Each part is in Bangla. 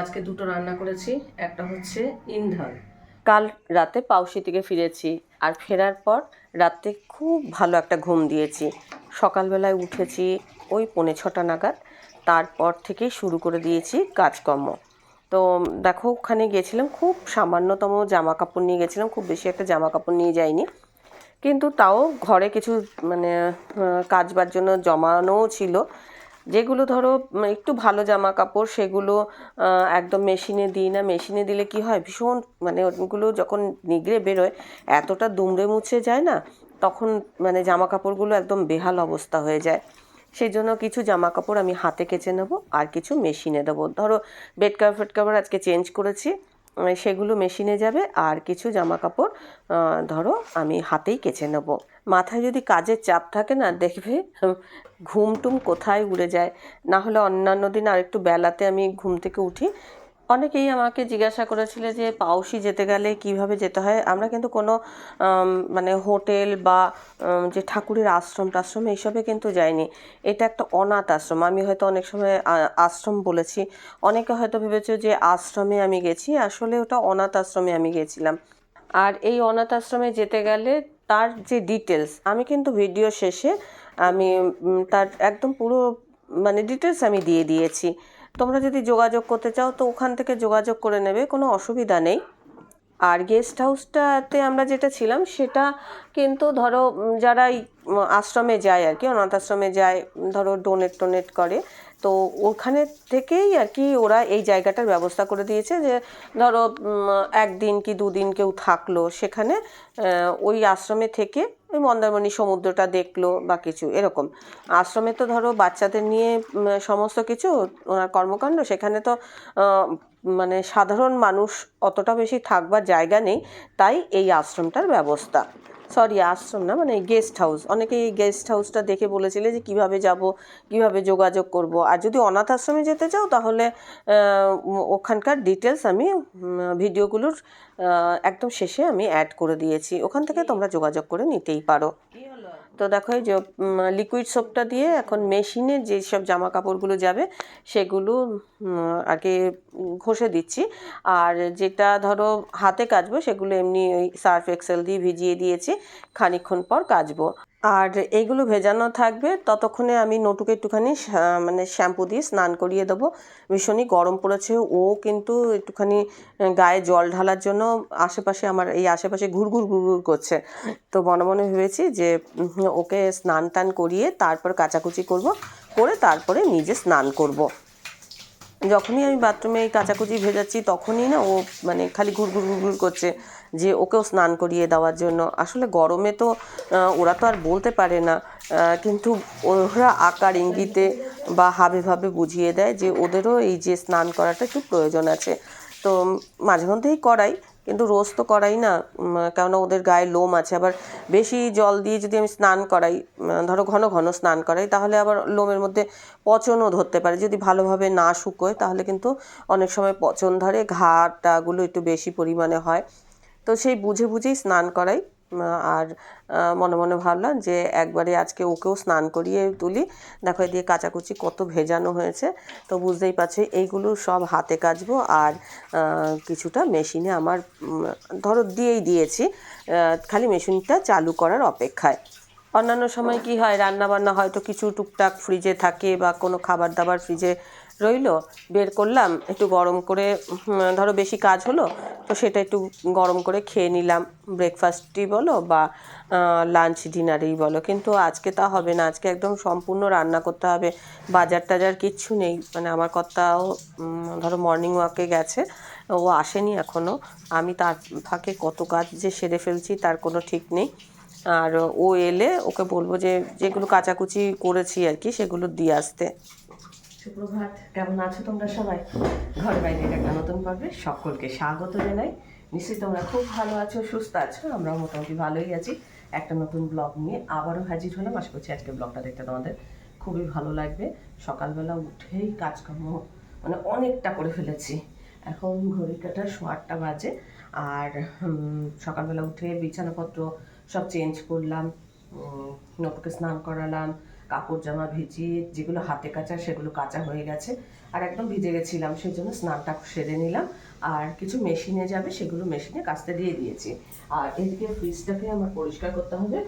আজকে দুটো রান্না করেছি, একটা হচ্ছে ইন্ধন। কাল রাতে পাউসি থেকে ফিরেছি আর ফেরার পর রাতে খুব ভালো একটা ঘুম দিয়েছি। সকালবেলায় উঠেছি ওই পৌনে ছটা নাগাদ, তারপর থেকেই শুরু করে দিয়েছি কাজকর্ম। তো দেখো, ওখানে গেছিলাম, খুব সামান্যতম জামা কাপড় নিয়ে গেছিলাম, খুব বেশি একটা জামা কাপড় নিয়ে যাইনি। কিন্তু তাও ঘরে কিছু মানে কাজবার জন্য জমানোও ছিল। যেগুলো ধরো একটু ভালো জামা কাপড় সেগুলো একদম মেশিনে দিই না। মেশিনে দিলে কি হয়, ভীষণ মানে ওগুলো যখন নিগড়ে বেরোয়, এতটা দুমড়ে মুছে যায় না, তখন মানে জামা কাপড়গুলো একদম বেহাল অবস্থা হয়ে যায়। সেই জন্য কিছু জামা কাপড় আমি হাতে কেচে নেব আর কিছু মেশিনে দেবো। ধরো বেড কাভার ফেড কাভার আজকে চেঞ্জ করেছি। সেগুলো মেশিনে যাবে আর কিছু জামা কাপড় ধরো আমি হাতেই কেচে নেব। মাথায় যদি কাজের চাপ থাকে না, দেখবে ঘুম টুম কোথায় উড়ে যায়। না হলে অন্যান্য দিন আর একটু বেলাতে আমি ঘুম থেকে উঠি অনেকেই আমাকে জিজ্ঞাসা করেছিল যে, পাউসি যেতে গেলে কীভাবে যেতে হয়? আমরা কিন্তু কোনো মানে হোটেল বা যে ঠাকুরের আশ্রম টাশ্রম, এইসবে কিন্তু যাইনি। এটা একটা অনাথ আশ্রম। আমি হয়তো অনেক সময় আশ্রম বলেছি। অনেকে হয়তো ভেবেছে যে, আশ্রমে আমি গেছি। আসলে ওটা অনাথ আশ্রমে আমি গেছিলাম। আর এই অনাথ আশ্রমে যেতে গেলে তার যে ডিটেলস আমি কিন্তু ভিডিও শেষে আমি তার একদম পুরো মানে ডিটেলস আমি দিয়ে দিয়েছি। তোমরা যদি যোগাযোগ করতে চাও, তো ওখান থেকে যোগাযোগ করে নেবে, কোনো অসুবিধা নেই। আর গেস্ট হাউসটাতে আমরা যেটা ছিলাম, সেটা কিন্তু ধরো যারা আশ্রমে যায় আর কি অনাথ আশ্রমে যায়, ধরো ডোনেট টোনেট করে তো ওখানে থেকেই আর কি ওরা এই জায়গাটার ব্যবস্থা করে দিয়েছে যে, ধরো একদিন কি দুদিন কেউ থাকল সেখানে ওই আশ্রমে থেকে ওই মন্দারমণি সমুদ্রটা দেখল বা কিছু, এরকম। আশ্রমে তো ধরো বাচ্চাদের নিয়ে সমস্ত কিছু, ওনার কর্মকাণ্ড, সেখানে তো মানে সাধারণ মানুষ অতটা বেশি থাকবার জায়গা নেই, তাই এই আশ্রমটার ব্যবস্থা। সরি আশ্রম না মানে গেস্ট হাউস অনেকে এই গেস্ট হাউসটা দেখে বলেছিলে যে কীভাবে যাব কীভাবে যোগাযোগ করব। আর যদি অনাথ আশ্রমে যেতে চাও তাহলে ওখানকার ডিটেলস আমি ভিডিওগুলোর একদম শেষে আমি অ্যাড করে দিয়েছি। ওখান থেকে তোমরা যোগাযোগ করে নিতেই পারো। তো দেখো এই যে লিকুইড সোপটা দিয়ে এখন মেশিনে যেসব জামা কাপড়গুলো যাবে, সেগুলো আগে ঘষে দিচ্ছি। আর যেটা ধরো হাতে কাচবো, সেগুলো এমনি ওই সার্ফ এক্সেল দিয়ে ভিজিয়ে দিয়েছি খানিক্ষণ পর কাচবো। আর এইগুলো ভেজানো থাকবে। ততক্ষণে আমি নটুকে একটুখানি মানে শ্যাম্পু দিয়ে স্নান করিয়ে দেবো। ভীষণই গরম পড়েছে। ও কিন্তু একটুখানি গায়ে জল ঢালার জন্য আশেপাশে আমার, এই আশেপাশে ঘুরঘুর ঘুরঘুর করছে। তো মনে মনে ভেবেছি যে ওকে স্নান টান করিয়ে তারপর কাচাকুচি করব। করে তারপরে নিজে স্নান করব। যখনই আমি বাথরুমে এই কাচাকুচি ভেজাচ্ছি, তখনই না ও মানে খালি ঘুরঘুর ঘুরঘুর করছে। যে ওকেও স্নান করিয়ে দেওয়ার জন্য। আসলে গরমে তো ওরা তো আর বলতে পারে না কিন্তু ওরা আকার ইঙ্গিতে বা হাবে ভাবে বুঝিয়ে দেয় যে ওদেরও এই যে স্নান করাটা একটু প্রয়োজন আছে। তো মাঝে মধ্যেই করাই, কিন্তু রোজ তো করাই না কেননা ওদের গায়ে লোম আছে। আবার বেশি জল দিয়ে যদি আমি স্নান করাই ধরো ঘন ঘন স্নান করাই, তাহলে আবার লোমের মধ্যে পচনও ধরতে পারে। যদি ভালোভাবে না শুকোয়, তাহলে কিন্তু অনেক সময় পচন ধরে ঘাটাগুলো একটু বেশি পরিমাণে হয়। তো সেই বুঝে বুঝেই স্নান করাই। আর মনে মনে ভাবলাম যে একবারে আজকে ওকেও স্নান করিয়ে তুলি। দেখো দিয়ে কাচাকুচি কত ভেজানো হয়েছে। তো বুঝতেই পারছ, এইগুলো সব হাতে কাচবো আর কিছুটা মেশিনে আমার ধরো দিয়েই দিয়েছি। খালি মেশিনটা চালু করার অপেক্ষায়। অন্যান্য সময় কি হয় রান্না বান্না হয়তো কিছু টুকটাক ফ্রিজে থাকে বা কোনো খাবার দাবার ফ্রিজে রইল, বের করলাম, একটু গরম করে ধরো বেশি কাজ হলো, তো সেটা একটু গরম করে খেয়ে নিলাম। ব্রেকফাস্টই বলো বা লাঞ্চ ডিনারেই বলো। কিন্তু আজকে তা হবে না, আজকে একদম সম্পূর্ণ রান্না করতে হবে। বাজার টাজার কিচ্ছু নেই মানে আমার কর্তাও ধরো মর্নিং ওয়াকে গেছে, ও আসেনি এখনও আমি তার ফাঁকে কত কাজ যে সেরে ফেলছি, তার কোনো ঠিক নেই। আর ও এলে ওকে বলব যে, যেগুলো কাচাকুচি করেছি আর কি, সেগুলো দিয়ে আসতে। সুপ্রভাত, কেমন আছো তোমরা সবাই? ঘর বাইরে একটা নতুন পর্বে সকলকে স্বাগত জানাই। নিশ্চয়ই তোমরা খুব ভালো আছো, সুস্থ আছো, আমরাও মোটামুটি ভালোই আছি। একটা নতুন ব্লগ নিয়ে আবারও হাজির হলাম। আশা করছি আজকে ব্লগটা দেখতে তোমাদের খুবই ভালো লাগবে। সকালবেলা উঠেই কাজকর্ম মানে অনেকটা করে ফেলেছি। এখন ঘড়ি কাটা সোয়া আটটা বাজে আর সকালবেলা উঠে বিছানাপত্র সব চেঞ্জ করলাম নটুকে স্নান করালাম কাপড় জামা ভিজিয়ে যেগুলো হাতে কাচা সেগুলো কাচা হয়ে গেছে। আর একদম ভিজে গেছিলাম সেই জন্য স্নানটা সেরে নিলাম। আর কিছু মেশিনে যাবে, সেগুলো মেশিনে কাচতে দিয়ে দিয়েছি। আর এদিকে ফ্রিজটাকে আমার পরিষ্কার করতে হবে।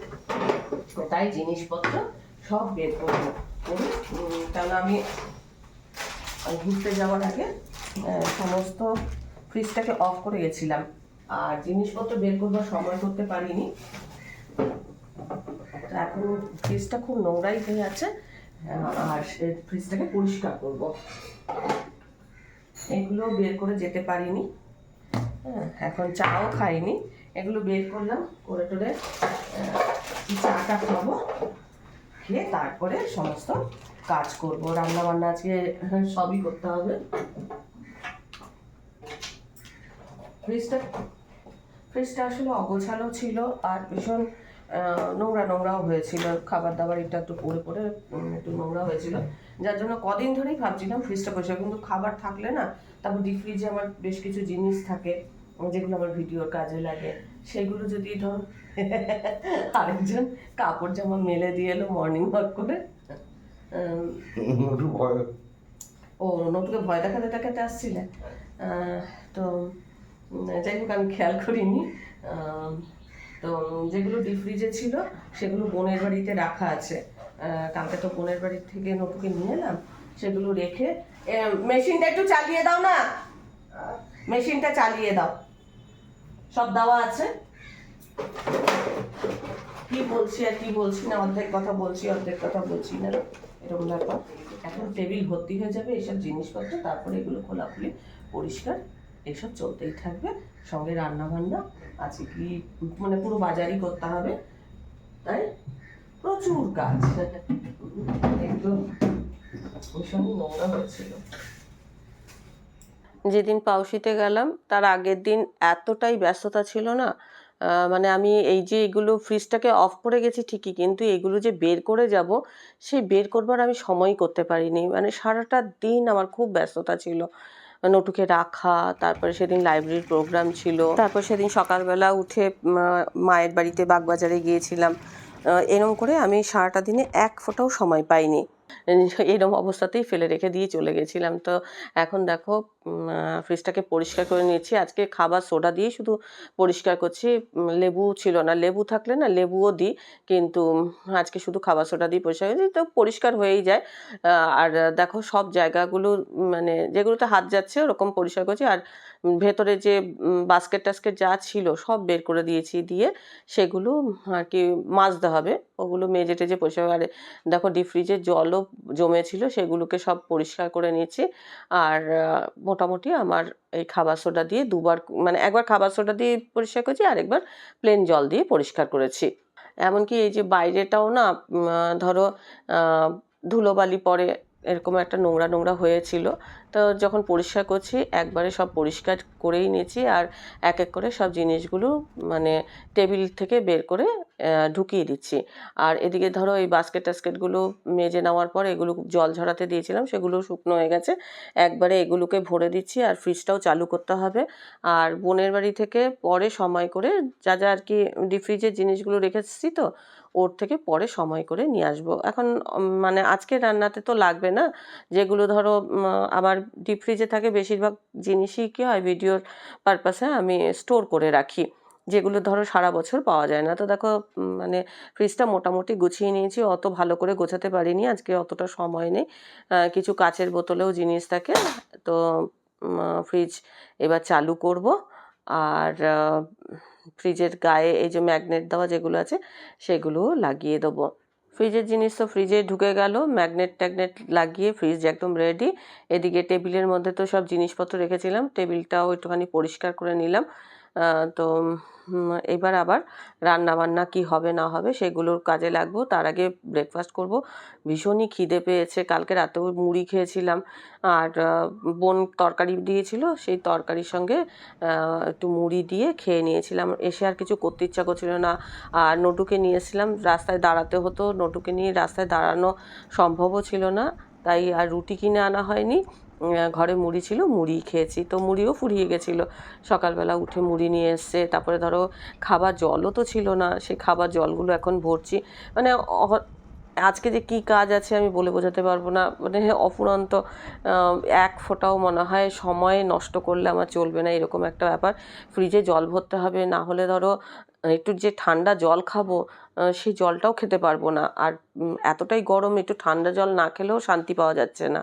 তাই জিনিসপত্র সব বের করব কারণ আমি ঘুরতে যাওয়ার আগে সমস্ত ফ্রিজটাকে অফ করে গেছিলাম। আর জিনিসপত্র বের করবার সময় করতে পারিনি। এখন ফ্রিজটা খুব নোংরাই হয়ে আছে। আর ফ্রিজটাকে পরিষ্কার করব। এগুলো বের করে যেতে পারিনি। হ্যাঁ এখন চাও খাইনি। এগুলো বের করলাম, করে টোরে চাটা খাব। খেয়ে তারপরে সমস্ত কাজ করব। রান্না বান্না আজকে সবই করতে হবে। ফ্রিজটা ফ্রিজটা আসলে অগোছালো ছিল আর ভীষণ নোংরা নোংরাও হয়েছিল খাবার দাবার এটা একটু পড়ে উম, একটু নোংরা হয়েছিল। যার জন্য কদিন ধরেই ভাবছিলাম ফ্রিজটা পরিষ্কার কিন্তু খাবার থাকলে না তারপর ডিপ ফ্রিজে আমার বেশ কিছু জিনিস থাকে যেগুলো আমার ভিডিওর কাজে লাগে। সেগুলো যদি ধর আরেকজন কাপড় জামা মেলে দিয়ে এলো মর্নিং ওয়াক করে ও নতুনকে ভয় দেখাতে দেখাতে আসছিলে। তো যাই হোক আমি খেয়াল করিনি। তো যেগুলো ডিপ ফ্রিজে ছিল, সেগুলো বোনের বাড়িতে রাখা আছে। কালকে তো বোনের বাড়ি থেকে নতুকে নিয়ে এলাম, সেগুলো রেখে মেশিনটা একটু চালিয়ে দাও না? মেশিনটা চালিয়ে দাও। সব দেওয়া আছে। কি বলছি আর কি বলছি না, অর্ধেক কথা বলছি, অর্ধেক কথা বলছি না। এরকম ব্যাপার। এখন টেবিল ভর্তি হয়ে যাবে এইসব জিনিসপত্র, তারপরে এগুলো খোলাখুলি পরিষ্কার, এসব চলতেই থাকবে। সঙ্গে রান্না বান্না আছে কি মানে পুরো বাজারই করতে হবে, তাই? প্রচুর কাজ একদম নোংরা যেদিন পাউশিতে গেলাম, তার আগের দিন এতটাই ব্যস্ততা ছিল না মানে আমি এই যে এগুলো ফ্রিজটাকে অফ করে গেছি ঠিকই, কিন্তু এগুলো যে বের করে যাব, সেই বের করবার আমি সময় করতে পারিনি। মানে সারাটা দিন আমার খুব ব্যস্ততা ছিল। নটুকে রাখা, তারপরে সেদিন লাইব্রেরির প্রোগ্রাম ছিল, তারপর সেদিন সকালবেলা উঠে মায়ের বাড়িতে বাগবাজারে গিয়েছিলাম। এরম করে আমি সারাটা দিনে এক ফোঁটাও সময় পাইনি। এরম অবস্থাতেই ফেলে রেখে দিয়ে চলে গেছিলাম। তো এখন দেখো ফ্রিজটাকে পরিষ্কার করে নিয়েছি। আজকে খাবার সোডা দিয়ে শুধু পরিষ্কার করছি। লেবু ছিল না। লেবু থাকলে না লেবুও দিই, কিন্তু আজকে শুধু খাবার সোডা দিয়ে পরিষ্কার করছি। তো পরিষ্কার হয়েই যায়। আর দেখো সব জায়গাগুলো মানে যেগুলোতে হাত যাচ্ছে ওরকম পরিষ্কার করছি। আর ভেতরে যে বাস্কেট টাস্কেট যা ছিল সব বের করে দিয়েছি দিয়ে সেগুলো আর কি মাজতে হবে। ওগুলো মেজে টেজে পরিষ্কার আর দেখো ডিপ ফ্রিজে জলও জমেছিল, সেগুলোকে সব পরিষ্কার করে নিয়েছি। আর মোটামুটি আমার এই খাবার সোডা দিয়ে দুবার মানে একবার খাবার সোডা দিয়ে পরিষ্কার করেছি, আর একবার প্লেন জল দিয়ে পরিষ্কার করেছি। এমনকি এই যে বাইরেটাও না ধরো ধুলোবালি পরে এরকম একটা নোংরা নোংরা হয়েছিল, তো যখন পরিষ্কার করছি, একবারে সব পরিষ্কার করেই নিয়েছি, আর এক এক করে সব জিনিসগুলো মানে টেবিল থেকে বের করে ঢুকিয়ে দিচ্ছি। আর এদিকে ধরো এই বাস্কেট টাস্কেটগুলো মেজে নেওয়ার পর এগুলো জল ঝরাতে দিয়েছিলাম, সেগুলো শুকনো হয়ে গেছে। একবারে এগুলোকে ভরে দিচ্ছি আর ফ্রিজটাও চালু করতে হবে। আর বোনের বাড়ি থেকে পরে সময় করে যা যা আর কি ডিপ ফ্রিজের জিনিসগুলো রেখেছি তো, ওর থেকে পরে সময় করে নিয়ে আসব। এখন মানে আজকে রান্নাতে তো লাগবে না। যেগুলো ধরো আবার ডিপ ফ্রিজে থাকে, বেশিরভাগ জিনিসই কী হয় ভিডিওর পারপাসে আমি স্টোর করে রাখি। যেগুলো ধরো সারা বছর পাওয়া যায় না। তো দেখো মানে ফ্রিজটা মোটামুটি গুছিয়ে নিয়েছি, অত ভালো করে গোছাতে পারিনি, আজকে অতটা সময় নেই। কিছু কাচের বোতলেও জিনিস থাকে। তো ফ্রিজ এবার চালু করব। আর ফ্রিজের গায়ে এই যে ম্যাগনেট দেওয়া যেগুলো আছে সেগুলোও লাগিয়ে দেবো। ফ্রিজের জিনিস তো ফ্রিজে ঢুকে গেল ম্যাগনেট ট্যাগনেট লাগিয়ে ফ্রিজ একদম রেডি এদিকে টেবিলের মধ্যে তো সব জিনিসপত্র রেখেছিলাম, টেবিলটাও একটুখানি পরিষ্কার করে নিলাম। তো এবার আবার রান্না বান্না কি হবে না হবে সেগুলোর কাজে লাগবো। তার আগে ব্রেকফাস্ট করব। ভীষণই খিদে পেয়েছে। কালকে রাতেও মুড়ি খেয়েছিলাম। আর বোন তরকারি দিয়েছিল। সেই তরকারির সঙ্গে একটু মুড়ি দিয়ে খেয়ে নিয়েছিলাম। এসে আর কিছু করতে ইচ্ছা করছিল না। আর নটুকে নিয়েছিলাম। রাস্তায় দাঁড়াতে হতো। নটুকে নিয়ে রাস্তায় দাঁড়ানো সম্ভবও ছিল না। তাই আর রুটি কিনে আনা হয়নি। ঘরে মুড়ি ছিল, মুড়ি খেয়েছি তো মুড়িও ফুরিয়ে গেছিল। সকালবেলা উঠে মুড়ি নিয়ে এসছে, তারপরে ধরো খাবার জলও তো ছিল না, সেই খাবার জলগুলো এখন ভরছি। মানে আজকে যে কি কাজ আছে আমি বলে বোঝাতে পারব না মানে অফুরন্ত এক ফোঁটাও মনে হয় সময় নষ্ট করলে আমার চলবে না, এরকম একটা ব্যাপার। ফ্রিজে জল ভরতে হবে, না হলে ধরো একটু যে ঠান্ডা জল খাব সেই জলটাও খেতে পারব না। আর এতটাই গরম, একটু ঠান্ডা জল না খেলেও শান্তি পাওয়া যাচ্ছে না।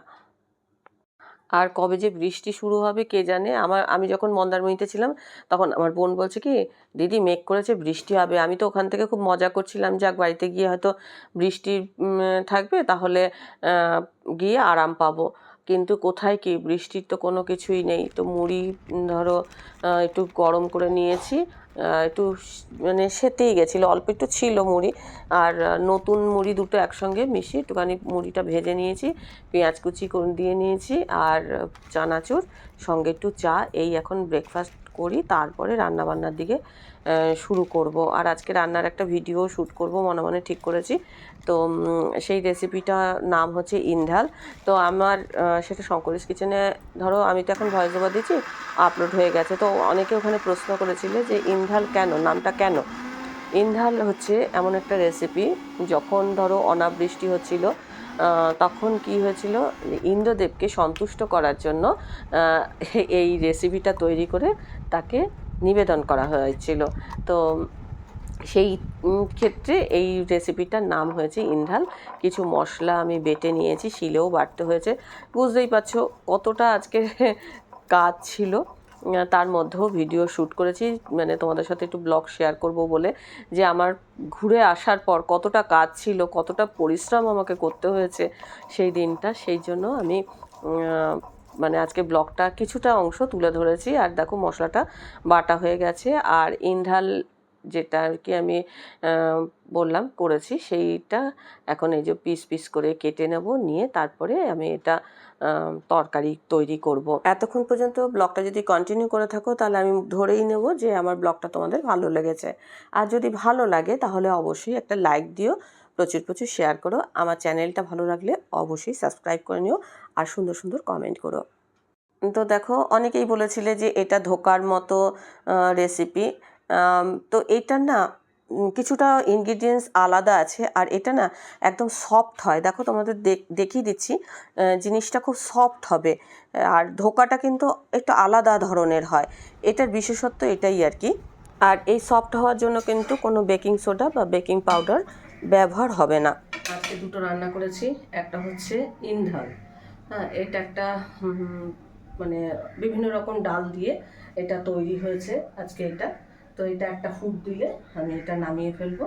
আর কবে যে বৃষ্টি শুরু হবে কে জানে? আমার, আমি যখন মন্দারমণিতে ছিলাম, তখন আমার বোন বলছে কি, দিদি, মেঘ করেছে, বৃষ্টি হবে। আমি তো ওখান থেকে খুব মজা করছিলাম, যাক, বাড়িতে গিয়ে হয়তো বৃষ্টি থাকবে, তাহলে গিয়ে আরাম পাবো। কিন্তু কোথায় কি? বৃষ্টির তো কোনো কিছুই নেই। তো মুড়ি, ধরো একটু গরম করে নিয়েছি। একটু মানে সেতেই গেছিল, অল্প একটু ছিল মুড়ি। আর নতুন মুড়ি দুটো একসঙ্গে মিশিয়ে একটুখানি মুড়িটা ভেজে নিয়েছি, পেঁয়াজ কুচি দিয়ে নিয়েছি আর চানাচুর, সঙ্গে একটু চা। এই এখন ব্রেকফাস্ট করি, তারপরে রান্নাবান্নার দিকে শুরু করব। আর আজকে রান্নার একটা ভিডিও শ্যুট করব, মনে মনে ঠিক করেছি। তো সেই রেসিপিটা নাম হচ্ছে ইন্ধাল। তো আমার সেটা শঙ্করিস কিচেনে ধরো আমি তো এখন ভয়েস ওভার দিচ্ছি আপলোড হয়ে গেছে। তো অনেকে ওখানে প্রশ্ন করেছিলে যে ইন্ধাল কেন, নামটা কেন? ইন্ধাল হচ্ছে এমন একটা রেসিপি যখন ধরো অনাবৃষ্টি হচ্ছিল তখন কি হয়েছিল? ইন্দ্রদেবকে সন্তুষ্ট করার জন্য এই রেসিপিটা তৈরি করে তাকে নিবেদন করা হয়েছিল। তো সেই ক্ষেত্রে এই রেসিপিটার নাম হয়েছে ইন্ধাল। কিছু মশলা আমি বেটে নিয়েছি, শিলেও বাটতে হয়েছে। বুঝতেই পারছ কতটা আজকে কাজ ছিল। তার মধ্যেও ভিডিও শ্যুট করেছি। মানে তোমাদের সাথে একটু ব্লগ শেয়ার করব বলে। যে আমার ঘুরে আসার পর কতটা কাজ ছিল, কতটা পরিশ্রম আমাকে করতে হয়েছে সেই দিনটা। সেই জন্য আমি মানে আজকে ব্লগটা কিছুটা অংশ তুলে ধরেছি। আর দেখো মশলাটা বাটা হয়ে গেছে। আর ইন্ধাল যেটা আর কি আমি বললাম করেছি, সেইটা এখন এই যে পিস পিস করে কেটে নেব, নিয়ে তারপরে আমি এটা তরকারি তৈরি করব। এতক্ষণ পর্যন্ত ব্লগটা যদি কন্টিনিউ করে থাকো, তাহলে আমি ধরেই নেব যে আমার ব্লগটা তোমাদের ভালো লেগেছে। আর যদি ভালো লাগে, তাহলে অবশ্যই একটা লাইক দিও। প্রচুর প্রচুর শেয়ার করো। আমার চ্যানেলটা ভালো লাগলে অবশ্যই সাবস্ক্রাইব করে নিও আর সুন্দর সুন্দর কমেন্ট করো। তো দেখো, অনেকেই বলেছিলে যে এটা ধোকার মতো রেসিপি তো এটা না কিছুটা ইনগ্রিডিয়েন্টস আলাদা আছে আর এটা না একদম সফট হয়। দেখো, তোমাদের দেখ- দেখিয়ে দিচ্ছি জিনিসটা খুব সফট হবে। আর ধোকাটা কিন্তু একটু আলাদা ধরনের হয়। এটার বিশেষত্ব এটাই আর কি। আর এই সফট হওয়ার জন্য কিন্তু কোনো বেকিং সোডা বা বেকিং পাউডার ব্যবহার হবে না। আজকে দুটো রান্না করেছি, একটা হচ্ছে ইন্ধাল হ্যাঁ এটা একটা মানে বিভিন্ন রকম ডাল দিয়ে এটা তৈরি হয়েছে আজকে এটা। তো এটা একটা ফুট দিলে আমি এটা নামিয়ে ফেলব।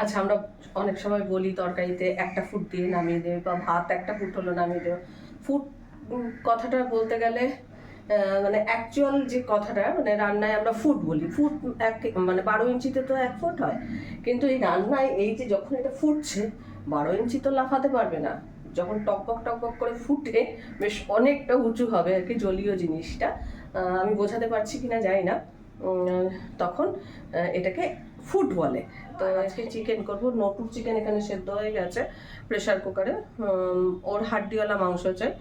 আচ্ছা আমরা অনেক সময় বলি তরকারিতে একটা ফুট দিয়ে নামিয়ে দেবে বা ভাত একটা ফুট হলো নামিয়ে দেবে। ফুট কথাটা বলতে গেলে মানে অ্যাকচুয়াল যে কথাটা মানে রান্নায় আমরা ফুট বলি। ফুট এক মানে বারো ইঞ্চিতে তো এক ফুট হয়। কিন্তু এই রান্নায় এই যে যখন এটা ফুটছে বারো ইঞ্চি তো লাফাতে পারবে না। যখন টকবক টকবক করে ফুটে বেশ অনেকটা উঁচু হবে আর কি জলীয় জিনিসটা। আমি বোঝাতে পারছি কিনা জানি না। তখন এটাকে ফুট বলে। তো আজকে চিকেন করব। নটুর চিকেন এখানে সেদ্ধ হয়ে গেছে প্রেসার কুকারে ওর হাড্ডিওয়ালা মাংস চাই।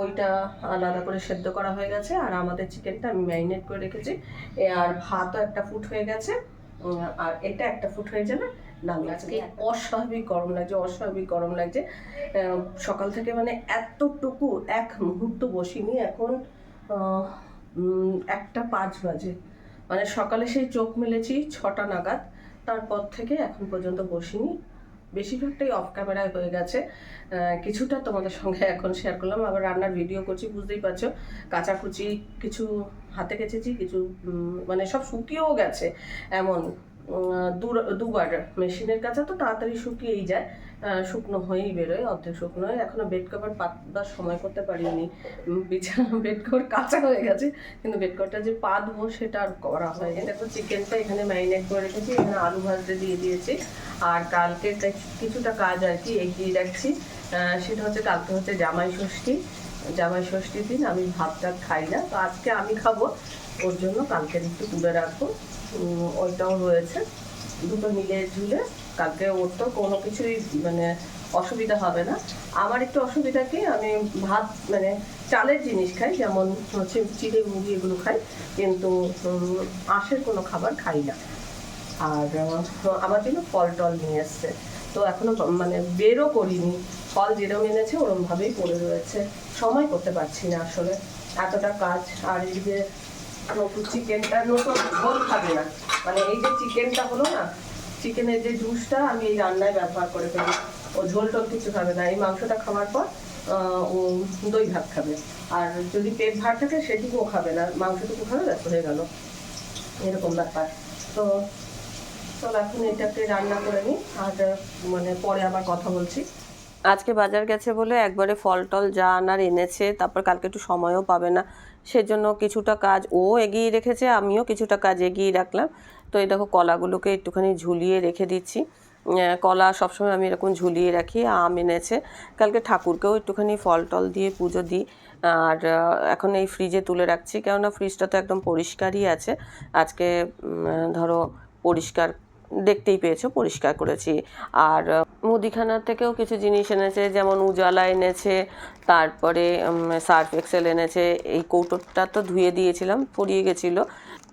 ওইটা আলাদা করে সেদ্ধ করা হয়ে গেছে আর আমাদের চিকেনটা আমি ম্যারিনেট করে রেখেছি। এ আর ভাতও একটা ফুট হয়ে গেছে। আর এটা একটা ফুট হয়ে যাবে নামিয়ে আজকে অস্বাভাবিক গরম লাগছে অস্বাভাবিক গরম লাগছে। সকাল থেকে মানে এতটুকু এক মুহূর্ত বসিনি এখন একটা পাঁচ বাজে। মানে সকালে সেই চোখ মেলেছি ছটা নাগাদ তারপর থেকে এখন পর্যন্ত বসিনি। বেশিরভাগটাই অফ ক্যামেরায় হয়ে গেছে। কিছুটা তোমাদের সঙ্গে এখন শেয়ার করলাম। আবার রান্নার ভিডিও করছি, বুঝতেই পারছ। কাচাকুচি, কিছু হাতে কেচেছি, কিছু মানে সব শুকিয়েও গেছে, এমন। দুবার মেশিনের কাছে তো তাড়াতাড়ি শুকিয়েই যায়। শুকনো হয়েই বেরোয়, অর্ধেক শুকনো হয়। এখনও বেড কভার পাতবার সময় করতে পারিনি। বিছানা বেড কভার কাঁচা হয়ে গেছে, কিন্তু বেড কভারটা যে পা দেবো সেটা আর করা হয় তো চিকেনটা এখানে ম্যারিনেট করে রেখেছি, এখানে আলু ভাজতে দিয়ে দিয়েছি। আর কালকে কিছুটা কাজ আর কি এগিয়ে রাখছি সেটা হচ্ছে কালকে হচ্ছে জামাই ষষ্ঠী। জামাই ষষ্ঠীর দিন আমি ভাতটা খাই না। তো আজকে আমি খাব ওর জন্য কালকে একটু তুলে রাখব। ওইটাও রয়েছে। দুটো মিলে ঝুলে কালকে ওর তো কোনো কিছুই মানে অসুবিধা হবে না। আমার একটু অসুবিধা কি, আমি ভাত মানে চালের জিনিস খাই, যেমন হচ্ছে চিড়ে মুড়ি এগুলো খাই, কিন্তু আঁশের কোনো খাবার খাই না। আর আমার জন্য ফল টল নিয়ে এসছে। তো এখনও মানে বেরও করিনি। ফল যেরকম এনেছে, ওরমভাবেই পড়ে রয়েছে। সময় করতে পারছি না আসলে। এতটা কাজ, আর এদিকে চিকেনটা নতুন ঝোল খাবে না। মানে এই যে চিকেনটা হলো না, চিকেনের যে জুসটা আমি এই রান্নায় ব্যবহার করে ফেলি। ও ঝোল টোল কিছু খাবে না, এই মাংসটা খাওয়ার পর ও দই ভাত খাবে। আর যদি পেট ভাত থাকে সেটুকুও খাবে না, মাংসটুকু খাবে, ব্যাস, হয়ে গেল। এরকম ব্যাপার। তো, চলো এখন এটাকে রান্না করে নিই, আর মানে পরে আবার কথা বলছি। আজকে বাজার গেছে বলে একবারে ফল টল যা আনার এনেছে, তারপর কালকে একটু সময়ও পাবে না। সেজন্য কিছুটা কাজ ও এগিয়ে রেখেছে, আমিও কিছুটা কাজ এগিয়ে রাখলাম। তো এই দেখো কলাগুলোকে একটুখানি ঝুলিয়ে রেখে দিচ্ছি। কলা সবসময় আমি এরকম ঝুলিয়ে রাখি, আম এনেছে। কালকে ঠাকুরকেও একটুখানি ফল টল দিয়ে পুজো দিই। আর এখন এই ফ্রিজে তুলে রাখছি, কেননা ফ্রিজটা তো একদম পরিষ্কারই আছে। আজকে ধরো পরিষ্কার দেখতেই পেয়েছ, পরিষ্কার করেছি। আর মুদিখানা থেকেও কিছু জিনিস এনেছে, যেমন উজালা এনেছে, তারপরে সার্ফ এক্সেল এনেছে। এই কৌটোটা তো ধুয়ে দিয়েছিলাম পরিয়ে গেছিল।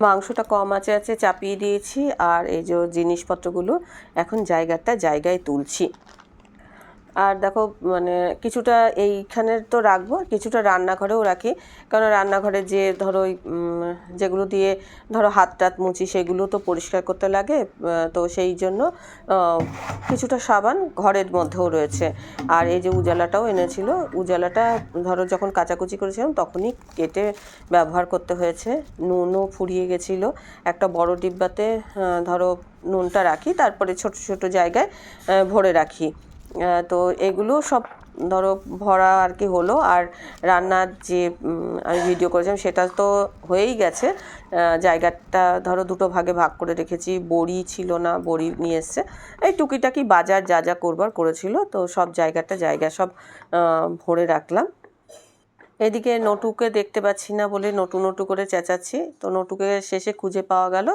মাংসটা কম আছে আছে চাপিয়ে দিয়েছি, আর এই যে জিনিসপত্রগুলো এখন জায়গাটা জায়গায় তুলছি। আর দেখো মানে কিছুটা এইখানের তো রাখব, কিছুটা রান্নাঘরেও রাখি। কারণ রান্নাঘরে যে ধরো যেগুলো দিয়ে ধরো হাত টাত মুছি সেগুলো তো পরিষ্কার করতে লাগে তো সেই জন্য কিছুটা সাবান ঘরের মধ্যেও রয়েছে। আর এই যে উজালাটাও এনেছিল, উজালাটা ধরো যখন কাচাকুচি করেছিলাম তখনই কেটে ব্যবহার করতে হয়েছে। নুনও ফুরিয়ে গেছিল। একটা বড় ডিব্বাতে ধরো নুনটা রাখি, তারপরে ছোট ছোট জায়গায় ভরে রাখি। তো এগুলো সব ধরো ভরা আর কি হলো। আর রান্নার যে আমি ভিডিও করেছিলাম সেটা তো হয়েই গেছে। জায়গাটা ধরো দুটো ভাগে ভাগ করে রেখেছি। বড়ি ছিল না, বড়ি নিয়ে এসছে। এই টুকিটাকি বাজার যা যা করবার করেছিল, তো সব জায়গাটা জায়গা সব ভরে রাখলাম। এদিকে নটুকে দেখতে পাচ্ছি না বলে নটু নটু করে চেঁচাচ্ছি। তো নটুকে শেষে খুঁজে পাওয়া গেল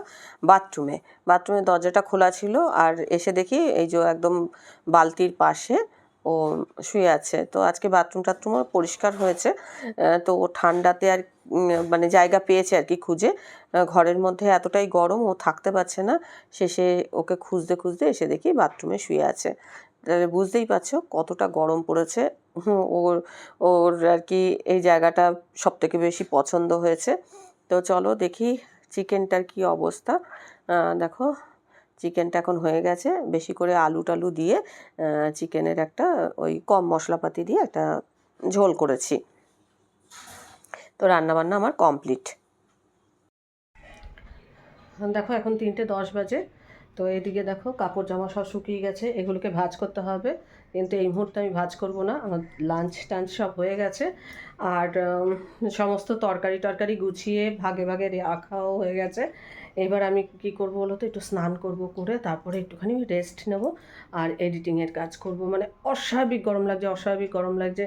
বাথরুমে। বাথরুমের দরজাটা খোলা ছিল আর এসে দেখি এই যে একদম বালতির পাশে ও শুয়ে আছে। তো আজকে বাথরুম টাথরুমও পরিষ্কার হয়েছে। তো ও ঠান্ডাতে আর মানে জায়গা পেয়েছে আর কি খুঁজে। ঘরের মধ্যে এতটাই গরম ও থাকতে পারছে না। শেষে ওকে খুঁজতে খুঁজতে এসে দেখি বাথরুমে শুয়ে আছে। তাহলে বুঝতেই পারছ কতটা গরম পড়েছে। ওর ওর আর কি এই জায়গাটা সব থেকে বেশি পছন্দ হয়েছে। তো চলো দেখি চিকেনটার কি অবস্থা। দেখো, চিকেনটা এখন হয়ে গেছে। বেশি করে আলু টালু দিয়ে চিকেনের একটা ওই কম মশলাপাতি দিয়ে একটা ঝোল করেছি। তো রান্নাবান্না আমার কমপ্লিট। দেখো, এখন তিনটে দশ বাজে। তো এদিকে দেখো, কাপড় জামা সব শুকিয়ে গেছে, এগুলোকে ভাজ করতে হবে। কিন্তু এই মুহূর্তে আমি ভাজ করব না, আমার লাঞ্চ টাঞ্চ সব হয়ে গেছে। আর সমস্ত তরকারি টরকারি গুছিয়ে ভাগে ভাগে রাখাও হয়ে গেছে। এবার আমি কি করব বলো তো, একটু স্নান করব করে, তারপরে একটুখানি রেস্ট নেব আর এডিটিংয়ের কাজ করব। মানে অস্বাভাবিক গরম লাগছে, অস্বাভাবিক গরম লাগছে।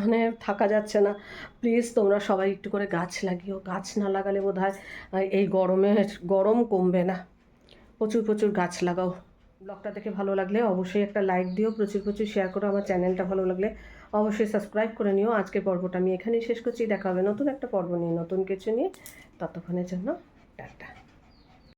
মানে থাকা যাচ্ছে না। প্লিজ তোমরা সবাই একটু করে গাছ লাগিও, গাছ না লাগালে বোধ হয় এই গরমে গরম কমবে না। প্রচুর প্রচুর গাছ লাগাও। ব্লগটা দেখে ভালো লাগলে অবশ্যই একটা লাইক দিও, প্রচুর প্রচুর শেয়ার করো, আমার চ্যানেলটা ভালো লাগলে অবশ্যই সাবস্ক্রাইব করে নিও। আজকের পর্বটা আমি এখানেই শেষ করছি, দেখা হবে নতুন একটা পর্ব নিয়ে, নতুন কিছু নিয়ে। ততক্ষণের জন্য, টাটা।